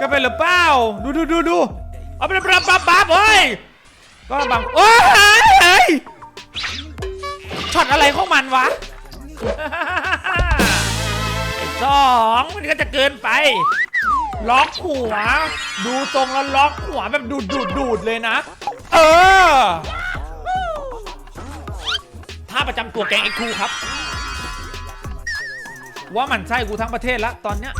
ก็เป็นหรือเปล่า ดูดูดูดูเอาไปปั๊บปั๊บปั๊บเฮ้ยก็บังโอ้ยเฮ้ยช็อตอะไรของมันวะไอ้สองมันก็จะเกินไป ล็อกหัว ดูทรงแล้วล็อกหัวแบบดูดดูดดูดเลยนะ เออท่าประจำตัวแกงไอ้ครูครับ ว่ามันไส้กูทั้งประเทศล้วตอนเนี้ย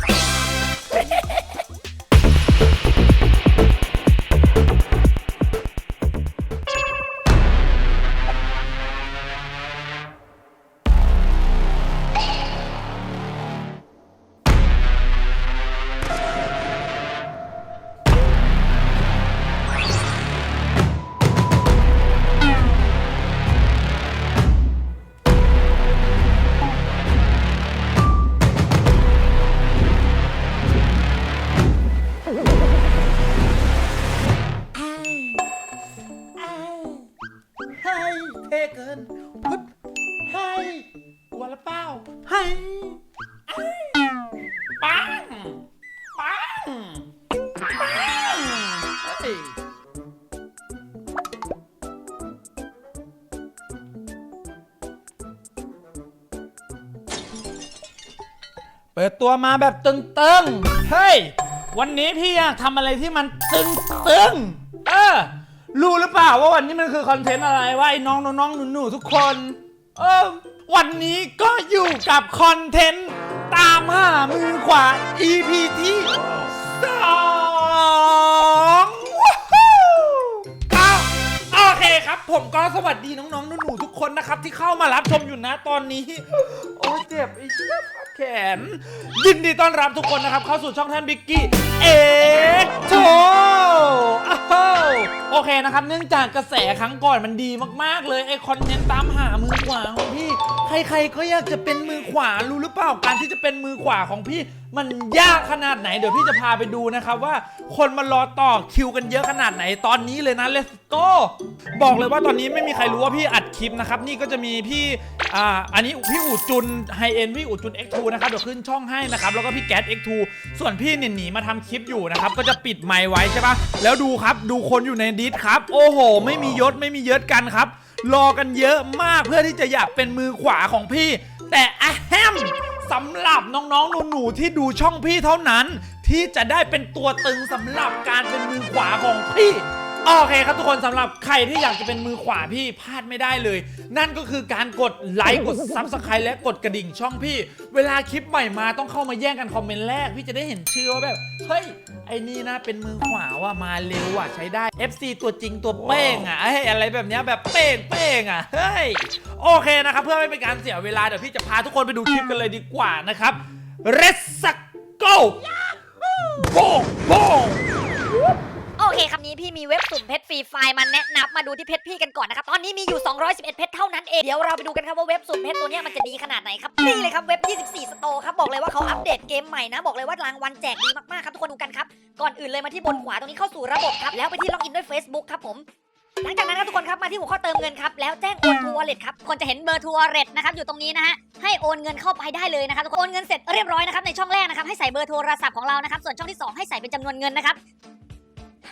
ตัวมาแบบตึงๆ เฮ้ย วันนี้พี่อยากทำอะไรที่มันตึงๆ เออ รู้หรือเปล่าว่าวันนี้มันคือคอนเทนต์อะไรว่าไอ้น้องน้องๆหนูๆทุกคน เออ วันนี้ก็อยู่กับคอนเทนต์ตามหามือขวา EP ที่สองว้าวอ้าวโอเคครับ ผมก็สวัสดีน้องๆหนูๆทุกคนนะครับ ที่เข้ามารับชมอยู่นะตอนนี้ โอ้ยเจ็บไอ้เชี่ย แขนยินดีต้อนรับทุกคนนะครับ เข้าสู่ช่องท่านบิกกี้เอ็กโชโอเคนะครับ เนื่องจากกระแสครั้งก่อนมันดีมากๆเลยไอคอนเทนต์ตามหามือขวาของพี่ ใครๆก็อยากจะเป็นมือขวารู้หรือเปล่าการที่จะเป็นมือขวาของพี่มันยากขนาดไหนเดี๋ยวพี่จะพาไปดูนะครับว่าคนมารอต่อคิวกันเยอะขนาดไหนตอนนี้เลยนะ let's go บอกเลยว่าตอนนี้ไม่มีใครรู้ว่าพี่อัดคลิปนะครับนี่ก็จะมีพี่อ่าอันนี้พี่อู่จุนไฮเอ็นพี่อู่จุน X2 นะครับเดี๋ยวขึ้นช่องให้นะครับแล้วก็พี่แก๊ส X2 ส่วนพี่เนี่ยหนีมาทำคลิปอยู่นะครับก็จะปิดไมค์ไว้ใช่ปะแล้วดูครับดูคนอยู่ในดิสครับโอ้โห ไม่มียศไม่มีเยศกันครับรอกันเยอะมากเพื่อที่จะอยากเป็นมือขวาของพี่ แต่อะแฮม สำหรับน้องๆหนูๆที่ดูช่องพี่เท่านั้น ที่จะได้เป็นตัวตึงสำหรับการเป็นมือขวาของพี่ โอเคครับทุกคนสำหรับใครที่อยากจะเป็นมือขวาพี่พลาดไม่ได้เลย นั่นก็คือการกดไลค์กดซับสไครต์และกดกระดิ่งช่องพี่ เวลาคลิปใหม่มาต้องเข้ามาแย่งกันคอมเมนต์แรก พี่จะได้เห็นชื่อว่าแบบ เฮ้ย ไอ้นี่นะเป็นมือขวาว่ะมาเร็วอะใช้ได้ FC ตัวจริงตัวเป้งอะเฮ้ยอะไรแบบเนี้ยแบบเป้งเป้งอะเฮ้ยโอเคนะครับเพื่อไม่เป็นการเสียเวลาเดี๋ยวพี่จะพาทุกคนไปดูคลิปกันเลยดีกว่านะครับ Let's go โบงโบงโอ เคคำนี้พี่มีเว็บสุ่มเพชรฟรีไฟล์มาแนะนำมาดูที่เพชรพี่กันก่อนนะครับ ตอนนี้มีอยู่ 211 เพชรเท่านั้นเอง เดี๋ยวเราไปดูกันครับว่าเว็บสุ่มเพชรตัวนี้มันจะดีขนาดไหนครับ นี่เลยครับเว็บ 24 สโตร์ครับ บอกเลยว่าเขาอัปเดตเกมใหม่นะ บอกเลยว่ารางวัลแจกดีมากๆครับทุกคนดูกันครับ ก่อนอื่นเลยมาที่บนขวาตรงนี้เข้าสู่ระบบครับ แล้วไปที่ล็อกอินด้วย Facebook ครับผมหลังจากนั้นครับทุกคนครับมาที่หัวข้อเติมเงินครับแล้วแจ้งโอนทัวร์เลทครับคนจะเห็นเบอร์ทัวร์เลทนะครับอยู่ตรงนี้นะฮะให้โอนเงินเข้าไปได้เลยนะครับทุกคนโอนเงินเสร็จเรียบร้อยนะครับในช่องแรกนะครับให้ใส่เบอร์โทรศัพท์ของเรานะครับส่วนช่องที่สองให้ใส่เป็นจำนวนเงินนะครับ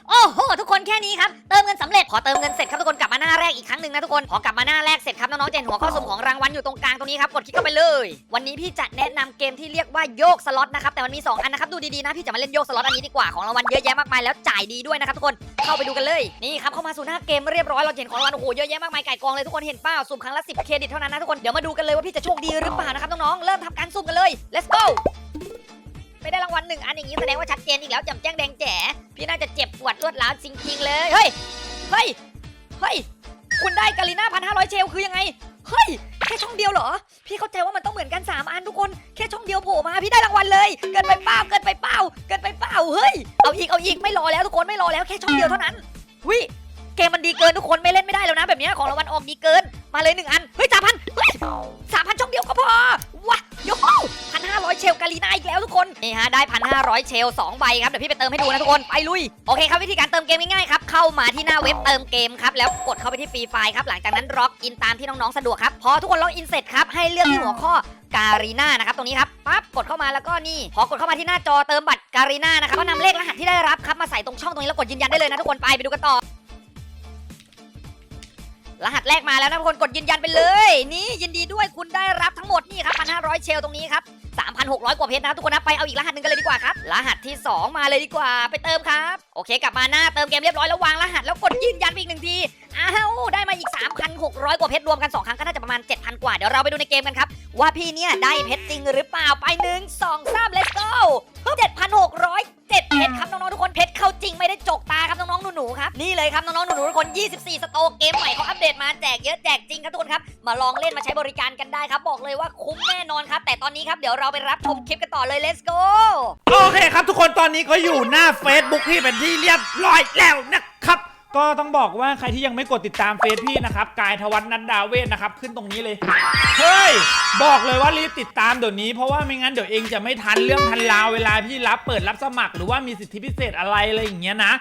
โอ้โหทุกคนแค่นี้ครับเติมเงินสำเร็จพอเติมเงินเสร็จครับทุกคนกลับมาหน้าแรกอีกครั้งหนึ่งนะทุกคนพอกลับมาหน้าแรกเสร็จครับน้องๆจะเห็นหัวข้อสุ่มของรางวัลอยู่ตรงกลางตรงนี้ครับกดคลิกเข้าไปเลย วันนี้พี่จะแนะนำเกมที่เรียกว่าโยกสล็อตนะครับแต่มันมีสองอันนะครับดูดีๆนะพี่จะมาเล่นโยกสล็อตอันนี้ดีกว่าของรางวัลเยอะแยะมากมายแล้วจ่ายดีด้วยนะครับทุกคนเข้าไปดูกันเลยนี่ครับเข้ามาสู่หน้าเกมเรียบร้อยเราจะเห็นของรางวัลโอ้โหเยอะแยะมากมายไก่กองเลยทุกคนเห็นเปล่าสุ่มครั้งละ10เครดิตเท่านั้นนะทุกคนเดี๋ยวมาดูกันเลยว่าพี่จะโชคดีหรือเปล่านะครับน้องๆเริ่มทำการสุ่มกันเลย let's go ไม่ได้รางวัลหนึ่งอันอย่างนี้แสดงว่าชัดเจนอีกแล้วจำแจ้งแดงแจ๋พี่น่าจะเจ็บปวดรวดร้าวจริงๆเลยเฮ้ยเฮ้ยเฮ้ยคุณได้กาลิน่าพันห้าร้อยเชลคือยังไงเฮ้ยแค่ช่องเดียวเหรอ พี่เข้าใจว่ามันต้องเหมือนกัน 3 อันทุกคน แค่ช่องเดียวโผล่มาพี่ได้รางวัลเลย เกินไปเปล่าเกินไปเปล่าเกินไปเปล่าเฮ้ยเอาอีกเอาอีกไม่รอแล้วทุกคนไม่รอแล้วแค่ช่องเดียวเท่านั้นวิเกมมันดีเกินทุกคนไม่เล่นไม่ได้แล้วนะ แบบนี้ของรางวัลออกดีเกินมาเลยหนึ่งอันเฮ้ย นี่ฮะได้พันห้าร้อยเชลสองใบครับเดี๋ยวพี่ไปเติมให้ดูนะทุกคนไปลุยโอเคครับวิธีการเติมเกมง่ายๆครับเข้ามาที่หน้าเว็บเติมเกมครับแล้วกดเข้าไปที่ฟรีไฟล์ครับหลังจากนั้นล็อกอินตามที่น้องๆสะดวกครับพอทุกคนล็อกอินเสร็จครับให้เลือกที่หัวข้อการีน่านะครับตรงนี้ครับปั๊บกดเข้ามาแล้วก็นี่พอกดเข้ามาที่หน้าจอเติมบัตรการีน่านะครับก็นำเลขรหัสที่ได้รับครับมาใส่ตรงช่องตรงนี้แล้วกดยืนยันได้เลยนะทุกคนไปไปดูกันต่อ รหัสแรกมาแล้วนะทุกคนกดยืนยันไปเลย นี่ยินดีด้วยคุณได้รับทั้งหมดนี่ครับ1,500 เชลตรงนี้ครับ 3,600 กว่าเพชรนะครับทุกคนนะไปเอาอีกรหัสหนึ่งกันเลยดีกว่าครับ รหัสที่ 2 มาเลยดีกว่าไปเติมครับ โอเค กลับมาหน้าเติมเกมเรียบร้อยแล้ววางรหัสแล้วกดยืนยันไปอีกหนึ่งทีอ้าวได้มาอีก 3,600 กว่าเพชรรวมกัน 2 ครั้งก็น่าจะประมาณ 7,000 กว่า เดี๋ยวเราไปดูในเกมกันครับ ว่าพี่เนี่ยได้เพชรจริงหรือเปล่าไปหนึ่งสองสาม let's go 7,600 7เพชรครับน้องๆทุกคนเพชรเข้าจริงไม่ได้จกตาครับ หนูๆครับนี่เลยครับน้องๆหนูๆทุกคน 24 สโตเกมใหม่เขาอัปเดตมาแจกเยอะแจกจริงครับทุกคนครับมาลองเล่นมาใช้บริการกันได้ครับบอกเลยว่าคุ้มแน่นอนครับ แต่ตอนนี้ครับเดี๋ยวเราไปรับชมคลิปกันต่อเลย let's go โอเคครับทุกคนตอนนี้ก็อยู่หน้า Facebook พี่เป็นที่เรียบร้อยแล้วนะครับ ก็ต้องบอกว่าใครที่ยังไม่กดติดตามเฟซพี่นะครับกายทวัฒน์นันดาเวทนะครับขึ้นตรงนี้เลยเฮ้ยบอกเลยว่ารีบติดตามเดี๋ยวนี้เพราะว่าไม่งั้นเดี๋ยวเองจะไม่ทันเรื่องทันราวเวลาพี่รับเปิดรับสมัครหรือว่ามีสิทธิพิเศษอะไรอะไรอย่างเงี้ยนะ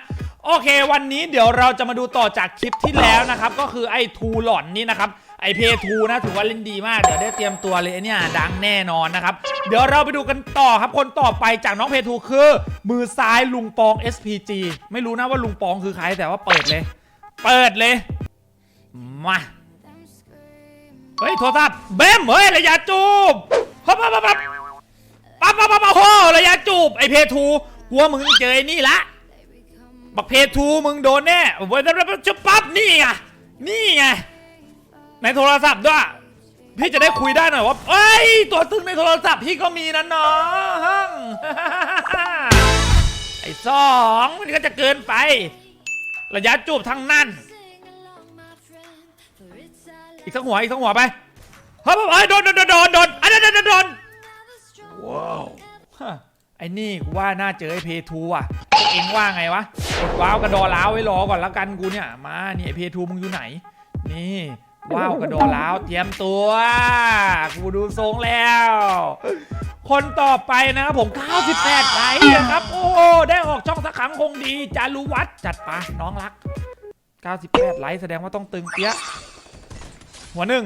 โอเค วันนี้เดี๋ยวเราจะมาดูต่อจากคลิปที่แล้วนะครับ ก็คือไอ้ทูหลอนนี่นะครับ ไอเพทูนะถือว่าเล่นดีมาก เดี๋ยวได้เตรียมตัวเลยเนี่ยดังแน่นอนนะครับ เดี๋ยวเราไปดูกันต่อครับ คนต่อไปจากน้องเพทูคือ มือซ้ายลุงปอง SPG ไม่รู้นะว่าลุงปองคือใครแต่ว่าเปิดเลย เปิดเลย มา เฮ้ยโทรศัพท์เบมเฮ้ยระยะจูบปั๊บปั๊บปั๊บปั๊บปั๊บปั๊บโอ้โระยะจูบไอเพทูกลัวมึงเจอไอ้นี่ละ บักเพทูมึงโดนแน่เว้ยจุบปั๊บนี่ไงนี่ไงในโทรศัพท์ด้วยพี่จะได้คุยได้หน่อยว่าเอ้ย ตัวตึงในโทรศัพท์พี่ก็มีนะน้องไอ้สองมันก็จะเกินไป ระยะจูบทั้งนั้น อีกสักหัวอีกสักหัวไปเฮ้ยโดนโดนโดนโดนอะโดนโดนโดนโดนว้าวฮะ ไอ้นี่กูว่าน่าเจอไอ้เพทูอะเองว่าไงวะกดว้าวกระดอล้าวไว้รอก่อนและกันกูเนี่ยมานี่ไอ้เพทูมึงอยู่ไหน นี่ว้าวกระโดดแล้วเตรียมตัว กูดูทรงแล้ว คนต่อไปนะครับผม 98ไลค์นะครับ โอ้ได้ออกช่องสักครั้งคงดีจารุวัฒน์จัดไปน้องรัก 98ไลค์แสดงว่าต้องตึงเปี้ยหัวหนึ่ง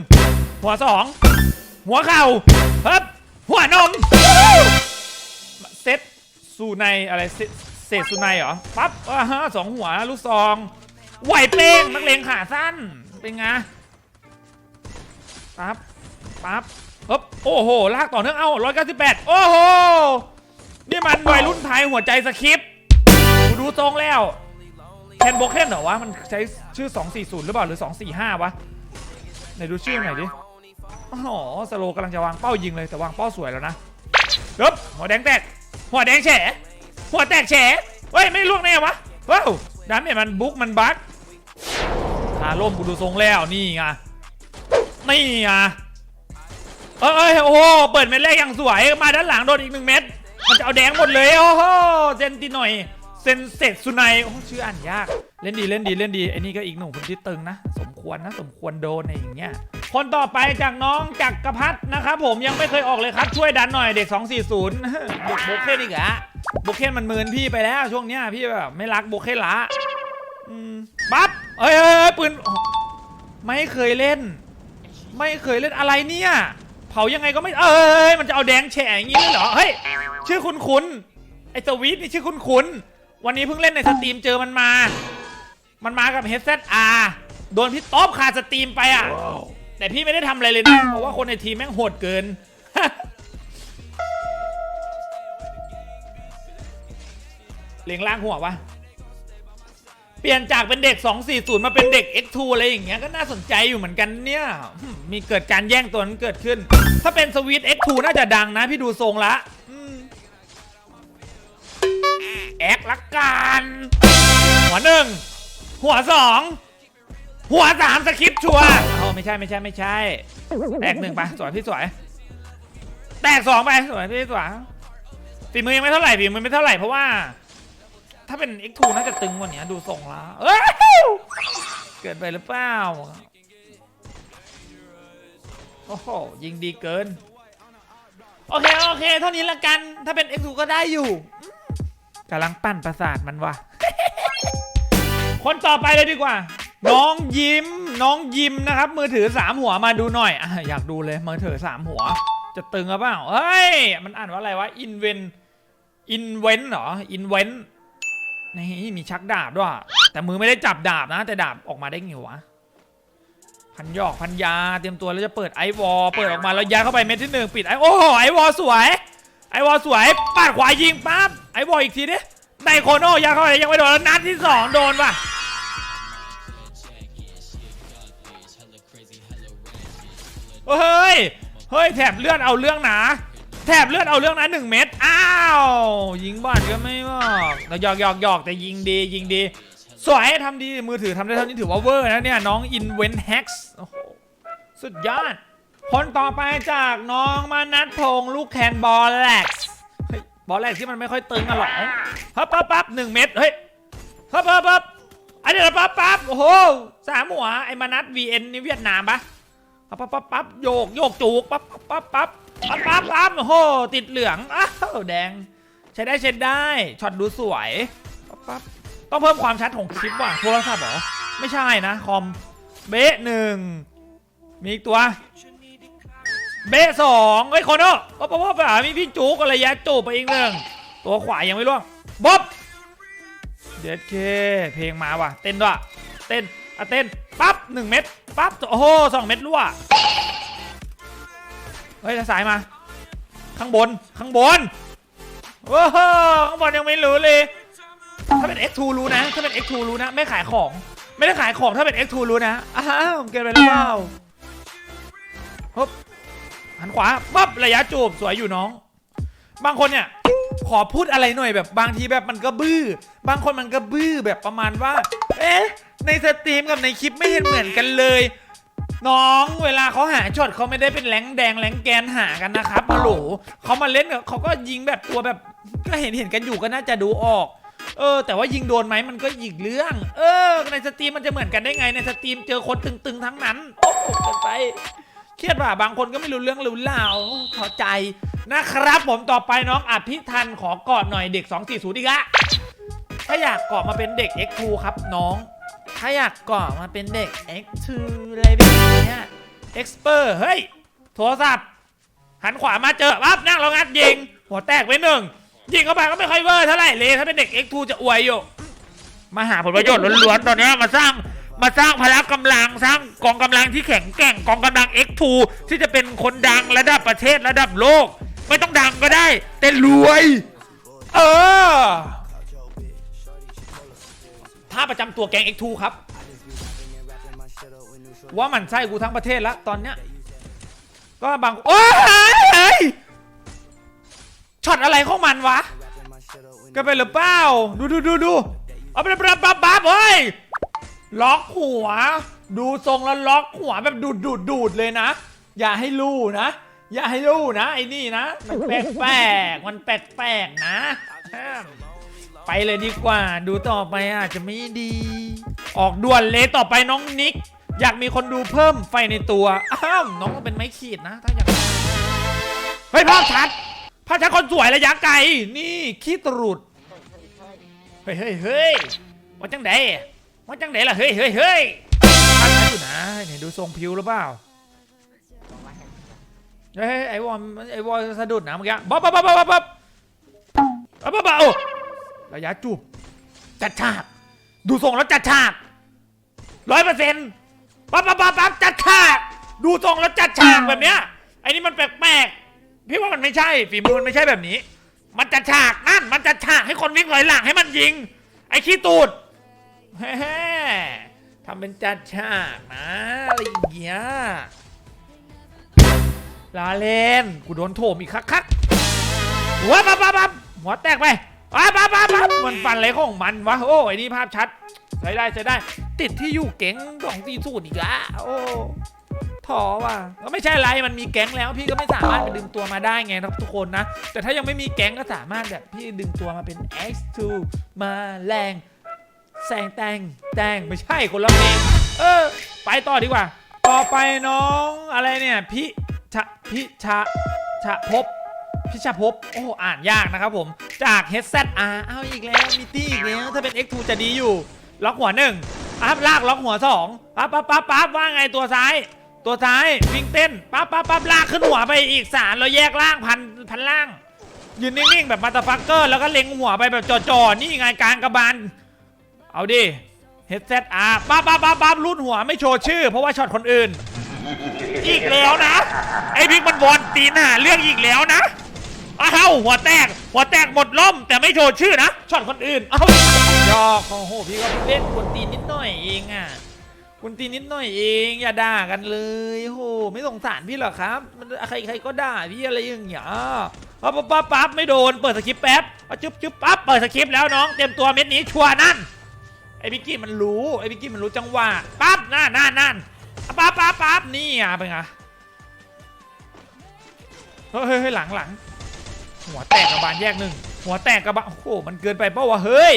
หัวสองหัวเข่าเฮ้บหัวนม เซตสูในอะไรเซเศษสู่ในเหรอปั๊บอ่าฮะสองหัวลูกซองไหวเป้งนักเลงขาสั้นเป็นไงปั๊บปั๊บเอ๊บโอ้โหลากต่อเนื่องเอ้า198โอ้โหนี่มันวัยรุ่นไทยหัวใจสคริปต์กูดูทรงแล้วเคนโบเคนเหรอวะ มันใช้ชื่อ 240 หรือเปล่า หรือ 245 วะไหนดูชื่อหน่อยดิ อ๋อ สโลกำลังจะวางเป้ายิงเลย แต่วางเป้าสวยแล้วนะ เอ๊บหัวแดงแตก หัวแดงแฉหัวแตกแฉเฮ้ย ไม่ล่วงแน่วะว้าวดาเมจมันบุ๊กมันบั๊กคาร่มกูดูทรงแล้วนี่ไงนี่ไงเอ้ยเอ้ยโอ้โหเปิดเม็ดแรกอย่างสวยมาด้านหลังโดนอีกหนึ่งเม็ดมันจะเอาแดงหมดเลยโอ้โหเซนติหน่อยเซนเซตสุไนโอ้ชื่ออ่านยาก เล่นดีเล่นดีเล่นดีไอ้นี่ก็อีกหนุ่มคนที่ตึงนะ สมควรนะสมควรโดนอะไรอย่างเงี้ย คนต่อไปจากน้องจักรพัฒนะครับผมยังไม่เคยออกเลยครับช่วยดันหน่อยเด็ก 240เด็กโบเคนอีกอะโบเคนมันเมินพี่ไปแล้วช่วงเนี้ยพี่แบบไม่รักโบเคนละปั๊บเอ้ยเอ้ยเอ้ยปืนไม่เคยเล่น ไม่เคยเล่นอะไรเนี่ยเผายังไงก็ไม่เอ้ยมันจะเอาแดงแฉะอย่างนี้เลยเหรอเฮ้ยชื่อคุณคุณไอสวีทนี่ชื่อคุณคุณวันนี้เพิ่งเล่นในสตรีมเจอมันมา มันมากับ HZR โดนพี่ต๊อบขาดสตรีมไปอะ แต่พี่ไม่ได้ทำอะไรเลยนะ เพราะว่าคนในทีมแม่งโหดเกิน เลียงล่างหัวปะเปลี่ยนจากเป็นเด็ก 240 มาเป็นเด็ก X2 อะไรอย่างเงี้ยก็น่าสนใจอยู่เหมือนกันเนี่ย มีเกิดการแย่งตัวนั้นเกิดขึ้น ถ้าเป็นสวีท X2 น่าจะดังนะ พี่ดูทรงละอแอกละกันหัวหนึ่งหัวสองหัวสามสคริปต์ชัวร์ ไม่ใช่ไม่ใช่ไม่ใช่ แตกหนึ่งไปสวยพี่สวย แตกสองไปสวยพี่สวยฝีมือยังไม่เท่าไหร่ฝีมือไม่เท่าไหร่เพราะว่า ถ้าเป็น X2 น่าจะตึงกว่านี้ดูทรงละเอ้ยเกิดไปหรือเปล่าโอ้โหยิงดีเกิน โอเค โอเค เท่านี้ละกัน ถ้าเป็น X2 ก็ได้อยู่กำลังปั้นประสาทมันวะคนต่อไปเลยดีกว่า น้องยิ้ม น้องยิ้มนะครับ มือถือสามหัวมาดูหน่อยออยากดูเลยมือถือสามหัว จะตึงหรือเปล่าเฮ้ย มันอ่านว่าอะไรวะ invent invent เหรอ invent นี่มีชักดาบด้วย แต่มือไม่ได้จับดาบนะ แต่ดาบออกมาได้ไงวะพันยอกพันยาเตรียมตัวแล้วจะเปิดไอวอลเปิดออกมาแล้วยัดเข้าไปเม็ดที่หนึ่งปิดไอโอ้ไอวอลสวยไอวอลสวยปาดขวายิงปั๊บไอวอลอีกทีดิไดโคโนยัดเข้าไปยังไม่โดนแล้วนัดที่สองโดนป่ะ เฮ้ย เฮ้ยแถบเลือดเอาเรื่องนาแถบเลือดเอาเรื่องนะหนึ่งเม็ด อ้าว ยิงบอดก็ไม่บอกแต่หยอกหยอกหยอกแต่ยิงดียิงดี สวยทำดีมือถือทำได้เท่านี้ถือว่าเวอร์นะเนี่ยน้อง Invent Hex โอ้โหสุดยอด คนต่อไปจากน้องมานัทพงลูกแคนบอลแล็กบอลแล็กที่มันไม่ค่อยตึงอะหรอฮับปั๊บปั๊บหนึ่งเม็ดเฮ้ยฮับปั๊บปั๊บอันนี้ปั๊บปั๊บโอ้โหสามหัวไอ้มานัท VN นี่เวียดนามปะ ปั๊บปั๊บปั๊บปั๊บโยกโยกจูกปั๊บปั๊บปั๊บปั๊บปั๊บปั๊บโอ้โหติดเหลืองอ้าวแดง ใช้ได้ใช้ได้ช็อตดูสวยปั๊บปั๊บต้องเพิ่มความชัดของคลิปว่ะโทรศัพท์เหรอไม่ใช่นะคอมเบะหนึ่งมีอีกตัวเบะสองเฮ้คนเนอะป๊อปป๊อปป๊อปอะมีพี่จุกอะไรยะจูบไปอีกหนึ่งตัวขวายังไม่ล่วงบ๊อบเด็ดเคเพลงมาว่ะ เต้นด้วยเต้น อะเต้นปั๊บหนึ่งเม็ดปั๊บโอ้โหสองเม็ดรั่วเฮ้ยสายมา ข้างบนข้างบนโอ้โหข้างบนยังไม่รู้เลย ถ้าเป็น X2 รู้นะ ถ้าเป็น X2 รู้นะ ไม่ขายของ ไม่ได้ขายของถ้าเป็น X2 รู้นะอ้าวเกินไปหรือเปล่าฮึบหันขวาปั๊บระยะจูบสวยอยู่น้อง บางคนเนี่ยขอพูดอะไรหน่อยแบบบางทีแบบมันก็บื้อ บางคนมันก็บื้อแบบประมาณว่า เอ๊ะ ในสตรีมกับในคลิปไม่เห็นเหมือนกันเลย น้องเวลาเขาหาช็อตเขาไม่ได้เป็นแรงแดงแรงแกนหากันนะครับฮัลโหลเขามาเล่นเขาก็ยิงแบบตัวแบบ ก็เห็นเห็นกันอยู่ก็น่าจะดูออก เออ แต่ว่ายิงโดนไหมมันก็อีกเรื่อง เออ ในสตรีมมันจะเหมือนกันได้ไงในสตรีมเจอคนตึงๆทั้งนั้นโอ้โหเกินไปเครียดว่ะบางคนก็ไม่รู้เรื่องรู้ราวพอใจนะครับ ผมต่อไปน้องอภิทันขอกอดหน่อยเด็ก 240อีกละถ้าอยากกาะมาเป็นเด็ก X2 ครับน้อง ถ้าอยากเกาะมาเป็นเด็ก X2 อะไรแบบเนี้ย Expert เฮ้ย โทรศัพท์ หันขวามาเจอปั๊บนั่งแล้วงัดยิง หัวแตกไปหนึ่ง ยิงเข้าไปก็ไม่ค่อยเวอร์เท่าไหร่เลยถ้าเป็นเด็ก X2 จะอวยอยู่ มาหาผลประโยชน์ล้วนๆตอนเนี้ยมาสร้างมาสร้างพละกำลังสร้างกองกำลังที่แข็งแกร่งกองกำลัง X2 ที่จะเป็นคนดังระดับประเทศระดับโลก ไม่ต้องดังก็ได้ แต่รวย เออ ท่าประจำตัวแกง X2 ครับ ว่ามันไส้กูทั้งประเทศแล้วตอนเนี้ย ก็บาง โอ้ยช็อตอะไรของมันวะก็เป็นหรือเปล่า ดูดูดูดูเอาไปปั๊บปั๊บปั๊บเฮ้ยล็อกหัว ดูทรงแล้วล็อกหัวแบบดูดดูดดูดเลยนะ อย่าให้รู้นะ อย่าให้รู้นะไอ้นี่นะ มันแปลกแปลกมันแปลกแปลกนะ ไปเลยดีกว่า ดูต่อไปอาจจะไม่ดี ออกด่วนเลยต่อไปน้องนิก อยากมีคนดูเพิ่มไฟในตัว อ้าวน้องเป็นไม้ขีดนะ ถ้าอยากเฮ้ยภาพชัดภาพชัดคนสวยระยะไกล นี่ขี้ตรุดเฮ้ยเฮ้ยเฮ้ยว่าจังไดว่าจังไดล่ะเฮ้ยเฮ้ยเฮ้ยภาพชัดอยู่นะเนี่ยดูทรงผิวหรือเปล่าเฮ้ยไอวอมไอวอมสะดุดนะเมื่อกี้บ๊อบบ๊อบบ๊อบบ๊อบบ๊อบบ๊อบบ๊อบ ระยะจูบจัดฉาก ดูทรงแล้วจัดฉากร้อยเปอร์เซ็นต์ปั๊บปั๊บปั๊บปั๊บจัดฉาก ดูทรงแล้วจัดฉากแบบเนี้ยไอ้นี่มันแปลกๆพี่ว่ามันไม่ใช่ฝีมือมันไม่ใช่แบบนี้ มันจัดฉากนั่นมันจัดฉากให้คนวิ่งถอยหลังให้มันยิง ไอ้ขี้ตูดแฮ่ทำเป็นจัดฉากนะอะไรอย่างเงี้ยลาเลนกูโดนโถมอีกคักคักหัวปั๊บปั๊บปั๊บหัวแตกไป ปั๊บปั๊บปั๊บปั๊บมันฟันอะไรของมันวะ โอ้ยนี่ภาพชัด ใช้ได้ใช้ได้ ติดที่อยู่เก๋งสองตีสูตรอีกละโอ้ท้อว่ะก็ไม่ใช่ไรมันมีแก๊งแล้ว พี่ก็ไม่สามารถไปดึงตัวมาได้ไงนะทุกคนนะ แต่ถ้ายังไม่มีแก๊งก็สามารถแบบพี่ดึงตัวมาเป็น X2 มาแรงแซงแตงแตงไม่ใช่คนละเพลงเออ ไปต่อดีกว่า ต่อไปน้องอะไรเนี่ยพิชะพิชะชะพบพิชภพโอ้อ่านยากนะครับผม จาก HZR เอาอีกแล้วมิตี้อีกแล้วถ้าเป็น X2 จะดีอยู่ ล็อกหัวหนึ่งอัพลากล็อกหัวสองปั๊บปั๊บปั๊บปั๊บว่าไงตัวซ้าย ตัวซ้ายวิ่งเต้นปั๊บปั๊บปั๊บลากขึ้นหัวไปอีกสารเราแยกล่างพันพันล่าง ยืนนิ่งๆแบบมาตาฟักเกอร์แล้วก็เล็งหัวไปแบบจ่อๆนี่ไงกลางกระบาลเอาดิ HZR ปั๊บปั๊บปั๊บปั๊บรุนหัวไม่โชว์ชื่อ เพราะว่าช็อตคนอื่น อีกแล้วนะ ไอ้บิ๊กมันวอนตีนหาเรื่องอีกแล้วนะ อ้าวหัวแตก หัวแตกหมดล่ม แต่ไม่โชว์ชื่อนะช็อตคนอื่นอ้าวยอกโอ้โหพี่ก็เล่นกวนตีนนิดหน่อยเองอะกวนตีนนิดหน่อยเอง อย่าด่ากันเลยโหไม่สงสารพี่หรอครับ มันใครใครก็ด่าพี่อะไรอย่างเงี้ยปั๊บปั๊บปั๊บปั๊บไม่โดนเปิดสคริปต์แป๊บอะจุ๊บจุ๊บปั๊บเปิดสคริปต์แล้วน้องเตรียมตัวเม็ดนี้ชัวร์นั่นไอ้บิกกี้มันรู้ไอ้บิกกี้มันรู้จังหวะปั๊บนั่นนั่นนั่นปั๊บปั๊บปั๊บนี่อะเป็นไงเฮ้ยเฮ้ยหลังหลัง หัวแตกกระบาลแยกหนึ่งหัวแตกกระบาลโอ้โหมันเกินไปเปล่าวะเฮ้ย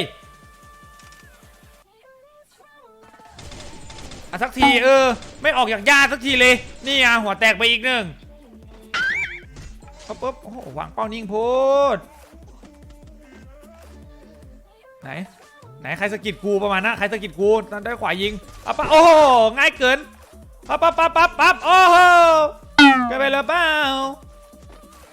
อะสักทีเออ ไม่ออกจากยาสักทีเลย นี่อะหัวแตกไปอีกหนึ่งปั๊บปั๊บโอ้โหวางเป้านิ่งโพดไหนไหนใครสะกิดกูประมาณนะใครสะกิดกูนั่นได้ขวายิงปั๊บปั๊บโอ้โหง่ายเกินปั๊บปั๊บปั๊บปั๊บปั๊บโอ้โหกินไปเลยเปล่า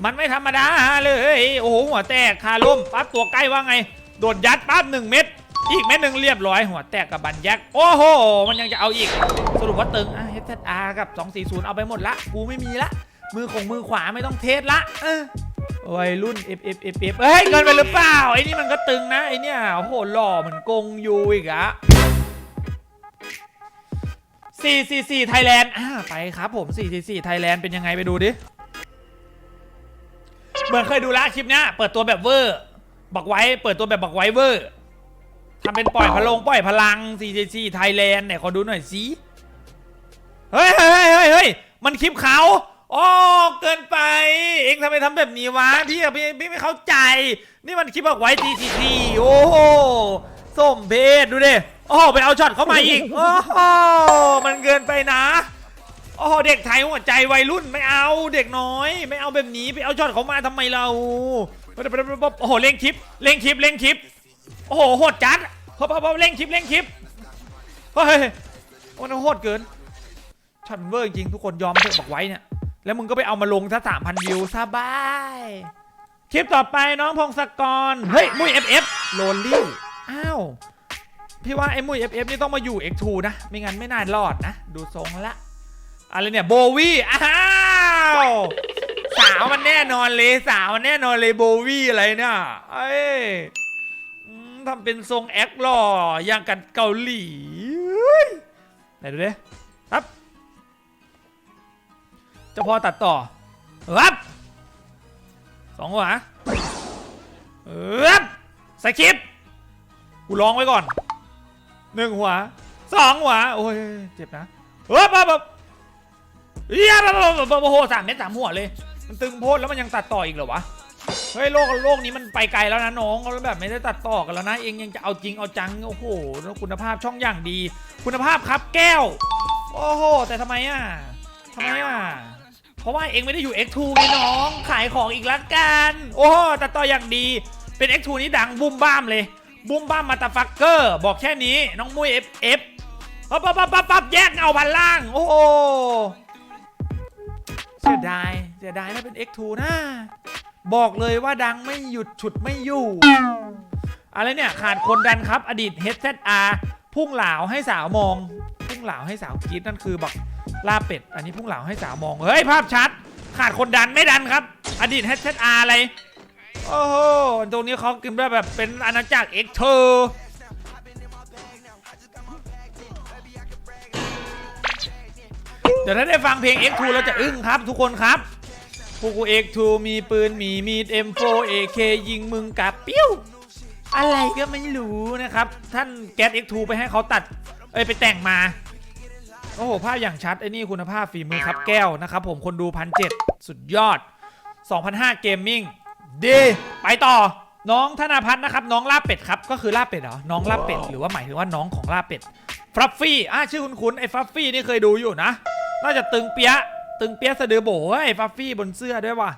มันไม่ธรรมดาเลย โอ้โหหัวแตกคาล้มปั๊บตัวใกล้ว่าไง โดนยัดปั๊บหนึ่งเม็ดอีกเม็ดหนึ่งเรียบร้อยหัวแตกกับบันยักษ์โอ้โห มันยังจะเอาอีก สรุปว่าตึงอะ HZR กับ 240 เอาไปหมดละ กูไม่มีละ มือของมือขวาไม่ต้องเทสละเออวัยรุ่น F F F F เฮ้ยเกินไปหรือเปล่าไอ้นี่มันก็ตึงนะไอ้เนี่ยโอ้โหหล่อเหมือนกงยูอีกอะ4 4 4ไทยแลนด์อ่าไปครับผม 4 4 4ไทยแลนด์เป็นยังไงไปดูดิ เหมือนเคยดูละคลิปเนี้ยเปิดตัวแบบเวอร์บักไว้ เปิดตัวแบบบักไว้เวอร์ทำเป็นปล่อยพลังปล่อยพลัง4 4 4ไทยแลนด์เนี่ยขอดูหน่อยสิเฮ้ยเฮ้ยเฮ้ยเฮ้ยมันคลิปเขาอ๋อเกินไป เองทำไมทำแบบนี้วะพี่อะพี่พี่ไม่เข้าใจ นี่มันคลิปบอกไว้ทีทีทีโอ้โหส้มเพศดูดิโอ้โหไปเอาช็อตเข้ามาอีก โอ้โหมันเกินไปนะ โอ้โหเด็กไทยหัวใจวัยรุ่นไม่เอาเด็กน้อย ไม่เอาแบบนี้ไปเอาช็อตเขามาทำไมเราโอ้โหเล่งคลิปเล่งคลิปเล่งคลิปโอ้โหโหดจัดพอพอพอเล่งคลิปเล่งคลิปเฮ้ยมันโหดเกินช็อตมันเวอร์จริงทุกคนยอมเถอะบอกไว้เนี่ยแล้วมึงก็ไปเอามาลงถ้าสามพันวิวสบายคลิปต่อไปน้องพงศกรเฮ้ยมุ้ย FF โลนลี่อ้าวพี่ว่าไอ้มุ้ย FF นี่ต้องมาอยู่ X2 นะไม่งั้นไม่น่ารอดนะดูทรงละ อะไรเนี่ยโบวี่อ้าวสาวมันแน่นอนเลยสาวมันแน่นอนเลยโบวี่อะไรเนี่ยเอ้ยทำเป็นทรงแอคหล่ออย่างกันเกาหลีไหนดูดิครับเจ้าพ่อตัดต่อครับสองหัวเอบสคริปกูร้องไว้ก่อนหนึ่งหัวสองหัวโอ้ยเจ็บนะเฮ้ยแบบแบบ เฮียโอ้โหสามเม็ดสามหัวเลย มันตึงโพดแล้วมันยังตัดต่ออีกเหรอวะ เฮ้ยโลกโลกนี้มันไปไกลแล้วนะน้องเขาแบบไม่ได้ตัดต่อกันแล้วนะ เองยังจะเอาจริงเอาจัง โอ้โหแล้วคุณภาพช่องอย่างดี คุณภาพครับแก้ว โอ้โห แต่ทำไมอะทำไมอะ เพราะว่าเองไม่ได้อยู่ X2 ไงน้อง ขายของอีกละกัน โอ้โหตัดต่ออย่างดี เป็น X2 นี่ดังบุ้มบ้ามเลย บุ้มบ้ามมาตาฟักเกอร์ บอกแค่นี้ น้องมุ้ย FF ปั๊บปั๊บปั๊บปั๊บแยกเงาพันล่าง โอ้โห สียดายเสียดายถ้าเป็น X2 นะบอกเลยว่าดังไม่หยุดฉุดไม่อยู่ อะไรเนี่ย ขาดคนดันครับ อดีต HZR พุ่งเหลาให้สาวมอง พุ่งเหลาให้สาวกรีดนั่นคือแบบลาเป็ด อันนี้พุ่งเหลาให้สาวมอง เฮ้ย ภาพชัด ขาดคนดันไม่ดันครับ อดีต HZR อะไร โอ้โห ตรงนี้เขากินแบบแบบเป็นอาณาจักร X เธอเดี๋ยวถ้าได้ฟังเพลง X2 เราจะอึ้งครับทุกคนครับพวกกู X2 มีปืนมีมีด M4 AK ยิงมึงกับปิ้วอะไรก็ไม่รู้นะครับ ท่านแก๊ส X2 ไปให้เขาตัด เอ้ยไปแต่งมา โอ้โห ภาพอย่างชัดไอ้นี่คุณภาพฝีมือครับแก้วนะครับผมคนดูพันเสุดยอด2,500เกมมิ่งดีไปต่อน้องธนาพัฒน์นะครับ น้องลาบเป็ดครับ ก็คือลาบเป็ดเหรอ น้องลาบเป็ด หรือว่าหมายถึงว่าน้องของลาบเป็ดฟรัฟฟี่อะชื่อคุ้นๆไอ้ฟรัฟฟี่นี่เคยดูอยู่นะ น่าจะตึงเปียะตึงเปียะสะดือโบเฮ้ยฟรัฟฟี่บนเสื้อด้วยว่ะ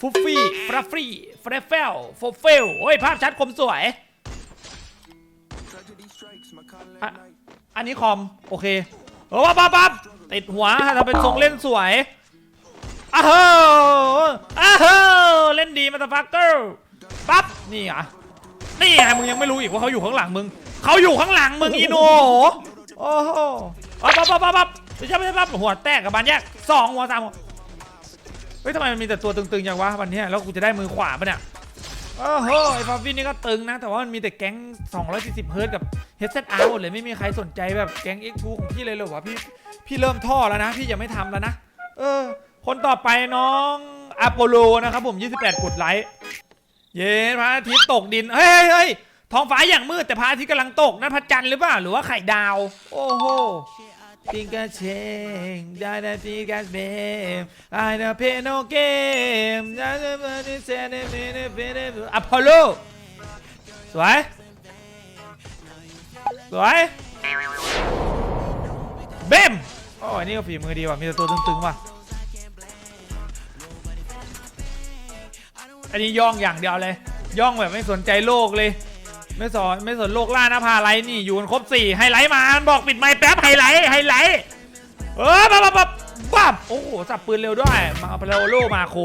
ฟุฟฟี่ฟรัฟฟี่ฟรเฟลโฟเฟลโอ้ยภาพชัดคมสวยอะอันนี้คอม โอเคโอ้ปั๊บปั๊บปั๊บติดหัวทำเป็นทรงเล่นสวยอ้าวอ้าวเล่นดีมาตาฟักเกอร์ปั๊บนี่อะนี่ไงมึงยังไม่รู้อีกว่าเขาอยู่ข้างหลังมึงเขาอยู่ข้างหลังมึงอีโนโอ้โหปั๊บปั๊บปั๊บปั๊บ ไม่ใช่ไม่ใช่ปั๊บหัวแตกกับบานแยกสองหัวสามหัวเฮ้ยทำไมมันมีแต่ตัวตึงๆอย่างวะวันเนี้ยแล้วกูจะได้มือขวาปะเนี่ยโอ้โหไอ้ฟาฟินนี่ก็ตึงนะ แต่ว่ามันมีแต่แก๊ง 240เฮิร์ตกับ HZR หมดเลยไม่มีใครสนใจแบบแก๊ง X2 ของพี่เลยเหรอวะพี่พี่เริ่มท่อแล้วนะ พี่จะไม่ทำแล้วนะ เออ คนต่อไปน้องอโปโลนะครับผม 28 กดไลค์ เย้พระอาทิตย์ตกดินเฮ้ยเฮ้ยเฮ้ยท้องฟ้าอย่างมืดแต่พระอาทิตย์กำลังตกนั่นพระจันทร์หรือเปล่า หรือว่าไข่ดาว โอ้โห ติงกาเชงได้ได้ติงกาเบมไอ้เดเพโนเกมได้ได้มาดิเซเนเมเนเฟเนอพอลโลสวย สวยเบมโอ้ยนี่ก็ฝีมือดีว่ะ มีแต่ตัวตึงๆว่ะ อันนี้ย่องอย่างเดียวเลย ย่องแบบไม่สนใจโลกเลย ไม่สอนไม่สนโลกล่านะพาไลท์นี่อยู่กันครบสี่ไฮไลท์มามันบอกปิดไมค์แป๊บไฮไลท์ไฮไลท์เออปั๊บปั๊บปั๊บปั๊บโอ้โหสับปืนเร็วด้วย มาเอาไปแล้วโลมาโค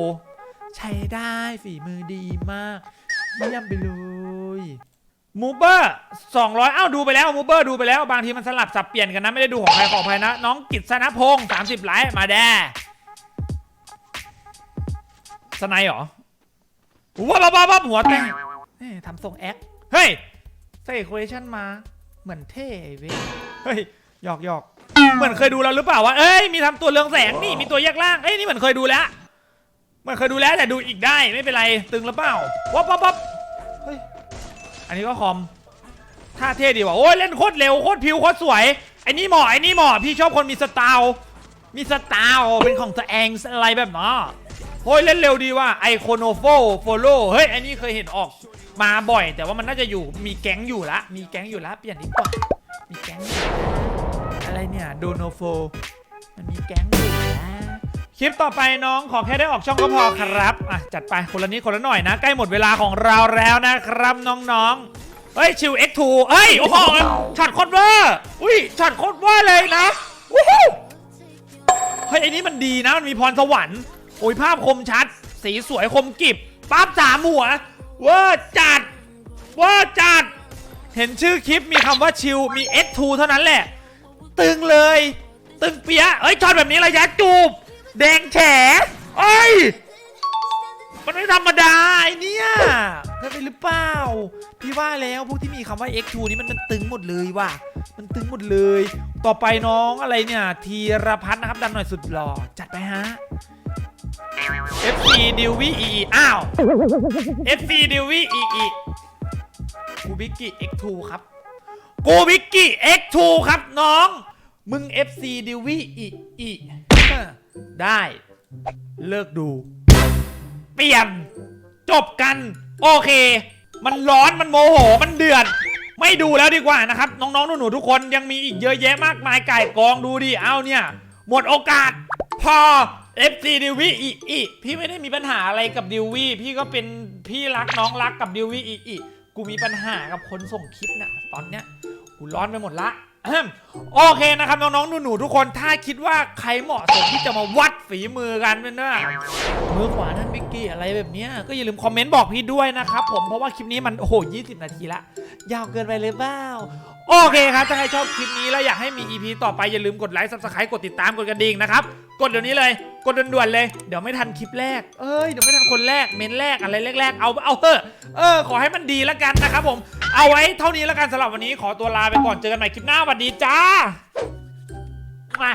ใช้ได้ฝีมือดีมากเยี่ยมไปเลยมูเบอร์200อ้าวดูไปแล้วมูเบอร์ดูไปแล้วบางทีมันสลับสับเปลี่ยนกันนะไม่ได้ดูของใครของใครนะ น้องกิตสนพงศ์30ไลท์มาแด่สไนเหรอว้าวว้าวว้าหัวแตกทำทรงแอค เฮ้ย ใส่โคเรชั่นมา เหมือนเท่เว้ยเฮ้ยหยอกหยอกเหมือนเคยดูแล้วหรือเปล่าวะเอ้ยมีทำตัวเรืองแสงนี่มีตัวแยกล่างเอ้ยนี่เหมือนเคยดูแล้วเหมือนเคยดูแล้วแต่ดูอีกได้ไม่เป็นไรตึงหรือเปล่าวับวับวับเฮ้ยอันนี้ก็คอมท่าเท่ดีว่ะโอ้ยเล่นโคตรเร็วโคตรพิวโคตรสวยไอ้นี่เหมาะไอ้นี่เหมาะพี่ชอบคนมีสไตล์มีสไตล์เป็นของตัวเองอะไรแบบนั้น โอ้ยเล่นเร็วดีว่ะไอโคโนโฟโฟโลเฮ้ยอันนี้เคยเห็นออกมาบ่อย แต่ว่ามันน่าจะอยู่มีแก๊งอยู่ละมีแก๊งอยู่ละเปลี่ยนดีกว่ามีแก๊งออะไรเนี่ยโดโนโฟมันมีแก๊งอยู่นะคลิปต่อไปน้องขอแค่ได้ออกช่องก็พอครับอะจัดไปคนละนิดคนละหน่อยนะ ใกล้หมดเวลาของเราแล้วนะครับน้องๆเฮ้ยชิว X2 เฮ้ยโอ้โหช็อตโคตรเวอร์อุ้ยช็อตโคตรเวอร์เลยนะเฮ้ยไอ้นี่มันดีนะมันมีพรสวรรค์ โอ้ยภาพคมชัด สีสวยคมกริบปั๊บสามหัวเวอร์จัดเวอร์จัด เห็นชื่อคลิปมีคำว่าชิลมี S2 เท่านั้นแหละ ตึงเลย ตึงเปียเอ้ยช็อตแบบนี้ระยะจูบ แดงแฉเอ้ย มันไม่ธรรมดาไอเนี่ยเธอเป็นหรือเปล่า พี่ว่าแล้วพวกที่มีคำว่า X2 นี้มันมันตึงหมดเลยว่ะ มันตึงหมดเลย ต่อไปน้องอะไรเนี่ย ธีรพัฒน์นะครับดันหน่อยสุดหล่อจัดไปฮะ FC ดิววี่อีอ้าว FC ดิววี่อีกูบิกกี้ X2 ครับ กูบิกกี้ X2 ครับน้อง มึง FC ดิววี่อีอีได้ เลิกดู เปลี่ยน จบกัน โอเค มันร้อนมันโมโห มันเดือดไม่ดูแล้วดีกว่านะครับ น้องๆหนูๆทุกคนยังมีอีกเยอะแยะมากมายไก่กองดูดิ เอาเนี่ย หมดโอกาส พอ FC ดิวี่อีอีพี่ไม่ได้มีปัญหาอะไรกับดิวี่พี่ก็เป็นพี่รักน้องรักกับดิวี่อีอีกูมีปัญหากับคนส่งคลิปเนี่ยตอนเนี้ยกูร้อนไปหมดละโอเคนะครับน้องๆหนูๆทุกคนถ้าคิดว่าใครเหมาะสมที่จะมาวัดฝีมือกันเป็นว่ามือขวานั่นบิกกี้อะไรแบบเนี้ยก็อย่าลืมคอมเมนต์บอกพี่ด้วยนะครับผมเพราะว่าคลิปนี้มันโอ้โห20 นาทีละ ยาวเกินไปเลยเปล่าโอเคครับ ถ้าใครชอบคลิปนี้แล้วอยากให้มี EP ต่อไปอย่าลืมกดไลค์ subscribe กดติดตามกดกระดิ่งนะครับ กดเดี๋ยวนี้เลย กดด่วนๆเลย เดี๋ยวไม่ทันคลิปแรก เอ้ย เดี๋ยวไม่ทันคนแรก เมนแรกอะไรแรกๆ เอาเอาเออเออ ขอให้มันดีแล้วกันนะครับผม เอาไว้เท่านี้แล้วกันสำหรับวันนี้ ขอตัวลาไปก่อน เจอกันใหม่คลิปหน้าสวัสดีจ้า มา